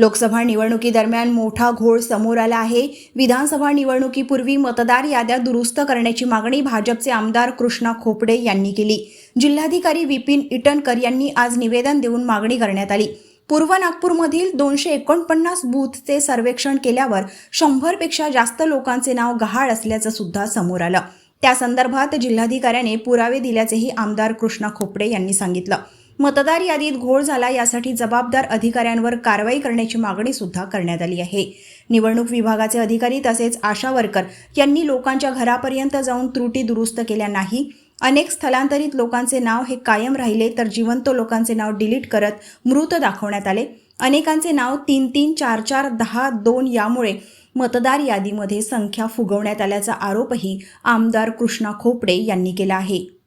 लोकसभा निवडणुकीदरम्यान मोठा घोळ समोर आला आहे. विधानसभा निवडणुकीपूर्वी मतदार याद्या दुरुस्त करण्याची मागणी भाजपचे आमदार कृष्णा खोपडे यांनी केली. जिल्हाधिकारी विपिन इटनकर यांनी आज निवेदन देऊन मागणी करण्यात आली. पूर्व नागपूरमधील दोनशे एकोणपन्नास बूथचे सर्वेक्षण केल्यावर शंभरपेक्षा जास्त लोकांचे नाव गहाळ असल्याचं सुद्धा समोर आलं. त्या संदर्भात जिल्हाधिकाऱ्याने पुरावे दिल्याचेही आमदार कृष्णा खोपडे यांनी सांगितलं. मतदार यादीत घोळ झाला यासाठी जबाबदार अधिकाऱ्यांवर कारवाई करण्याची मागणी सुद्धा करण्यात आली आहे. निवडणूक विभागाचे अधिकारी तसेच आशा वर्कर यांनी लोकांच्या घरापर्यंत जाऊन त्रुटी दुरुस्त केल्या नाही. अनेक स्थलांतरित लोकांचे नाव हे कायम राहिले तर जिवंत लोकांचे नाव डिलीट करत मृत दाखवण्यात आले. अनेकांचे नाव तीन तीन चार चार दहा दोन यामुळे मतदार यादीमध्ये संख्या फुगवण्यात आल्याचा आरोपही आमदार कृष्णा खोपडे यांनी केला आहे.